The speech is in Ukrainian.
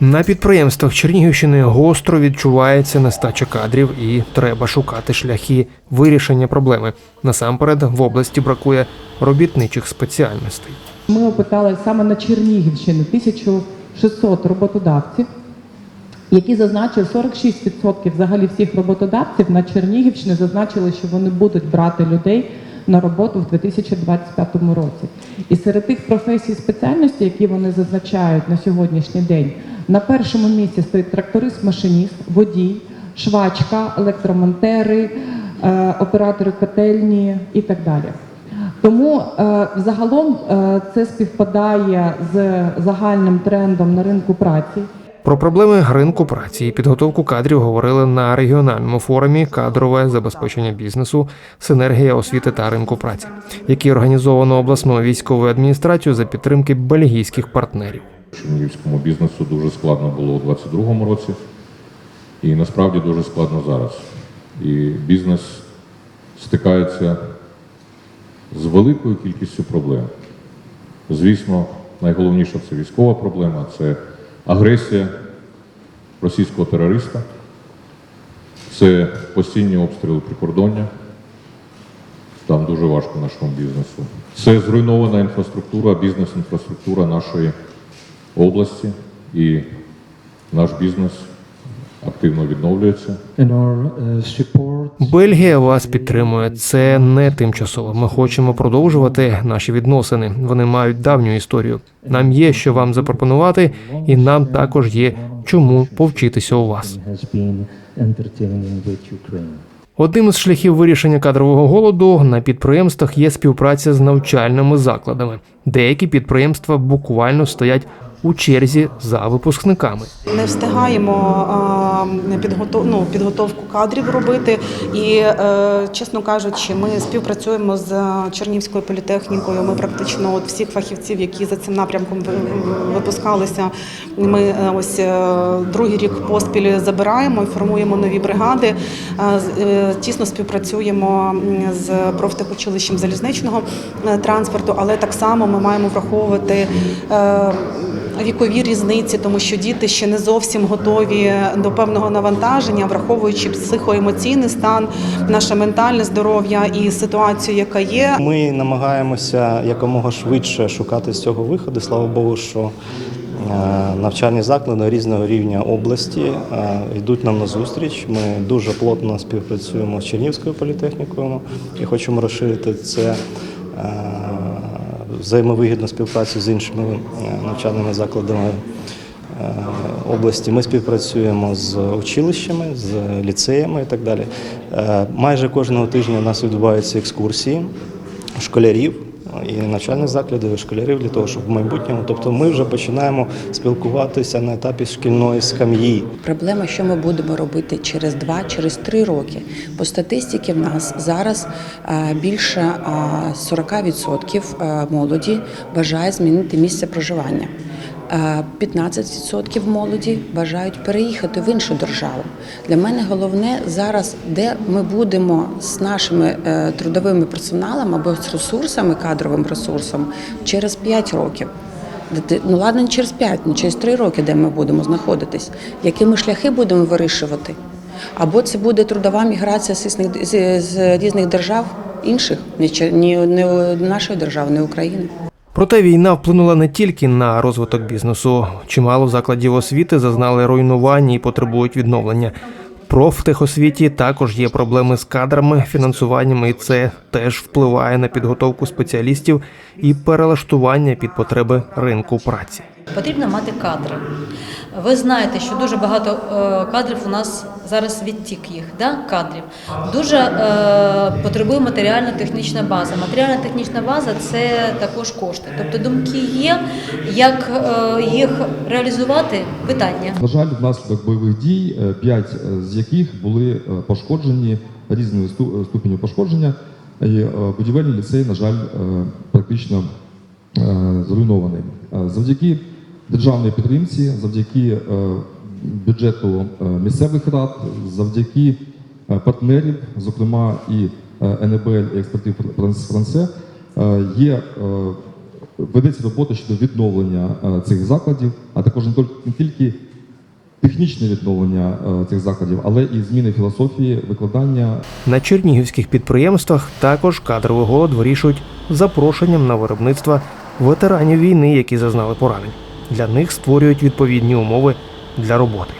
На підприємствах Чернігівщини гостро відчувається нестача кадрів і треба шукати шляхи вирішення проблеми. Насамперед в області бракує робітничих спеціальностей. Ми опитали саме на Чернігівщині 1600 роботодавців, які зазначили 46% взагалі всіх роботодавців на Чернігівщині зазначили, що вони будуть брати людей на роботу в 2025 році. І серед тих професій і спеціальностей, які вони зазначають на сьогоднішній день, на першому місці стоїть тракторист-машиніст, водій, швачка, електромонтери, е, оператори котельні і так далі. Тому е, загалом е, це співпадає з загальним трендом на ринку праці. Про проблеми ринку праці і підготовку кадрів говорили на регіональному форумі Кадрове забезпечення бізнесу, синергія освіти та ринку праці, який організовано обласною військовою адміністрацією за підтримки бельгійських партнерів. Чернігівському бізнесу дуже складно було у 2022 році, і насправді дуже складно зараз. І бізнес стикається з великою кількістю проблем. Звісно, найголовніша це військова проблема, це агресія російського терориста, це постійні обстріли прикордоння. Там дуже важко нашому бізнесу. Це зруйнована інфраструктура, бізнес-інфраструктура нашої області, і наш бізнес активно відновлюється. uh, Бельгія вас підтримує. Це не тимчасово. Ми хочемо продовжувати наші відносини. Вони мають давню історію. Нам є що вам запропонувати, і нам також є чому повчитися у вас. Одним із шляхів вирішення кадрового голоду на підприємствах є співпраця з навчальними закладами. Деякі підприємства буквально стоять у черзі за випускниками. Не встигаємо а, підготов, ну, підготовку кадрів робити. І, е, чесно кажучи, ми співпрацюємо з Чернівською політехнікою. Ми практично от всіх фахівців, які за цим напрямком випускалися, ми е, ось е, другий рік поспіль забираємо і формуємо нові бригади. Е, е, Тісно співпрацюємо з профтехучилищем залізничного е, транспорту, але так само ми маємо враховувати. Е, вікові різниці, тому що діти ще не зовсім готові до певного навантаження, враховуючи психоемоційний стан, наше ментальне здоров'я і ситуацію, яка є. Ми намагаємося якомога швидше шукати з цього виходу. Слава Богу, що е, навчальні заклади різного рівня області е, йдуть нам на зустріч. Ми дуже плотно співпрацюємо з Чернівською політехнікою і хочемо розширити це. Взаємовигідну співпрацю з іншими е, навчальними закладами е, області. Ми співпрацюємо з училищами, з ліцеями і так далі. Е, Майже кожного тижня у нас відбуваються екскурсії школярів і навчальних закладів, і школярів для того, щоб в майбутньому. Тобто ми вже починаємо спілкуватися на етапі шкільної скам'ї. Проблема, що ми будемо робити через два, через три роки. По статистиці в нас зараз е, більше е, 40% е, молоді бажає змінити місце проживання. Е, 15% молоді бажають переїхати в іншу державу. Для мене головне зараз, де ми будемо з нашими е, трудовими персоналом або з ресурсами, кадровим ресурсом через 5 років. Ну ладно, не через 5, ну через 3 роки, де ми будемо знаходитись, які ми шляхи будемо вирішувати. Або це буде трудова міграція з різних, держав інших, не, не нашої держави, не України. Проте війна вплинула не тільки на розвиток бізнесу. Чимало закладів освіти зазнали руйнування і потребують відновлення. Профтехосвіті також є проблеми з кадрами, фінансуванням, і це теж впливає на підготовку спеціалістів і перелаштування під потреби ринку праці. Потрібно мати кадри. Ви знаєте, що дуже багато е, кадрів у нас зараз відтік їх, да? кадрів. Дуже е, потребує матеріально-технічна база. Матеріально-технічна база це також кошти. Тобто думки є, як е, їх реалізувати питання. На жаль, внаслідок бойових дій, е, п'ять е, з яких були пошкоджені різною сту- ступеню пошкодження. І будівельний ліцей, на жаль, практично зруйнований. Завдяки державній підтримці, завдяки е, бюджету е, місцевих рад, завдяки е, партнерів, зокрема і НБЛ і експертів Франце, е, є ведеться робота щодо відновлення цих закладів, а також не тільки- технічне відновлення цих закладів, але і зміни філософії викладання На чернігівських підприємствах також кадровий голод вирішують запрошенням на виробництва ветеранів війни, які зазнали поранень. Для них створюють відповідні умови для роботи.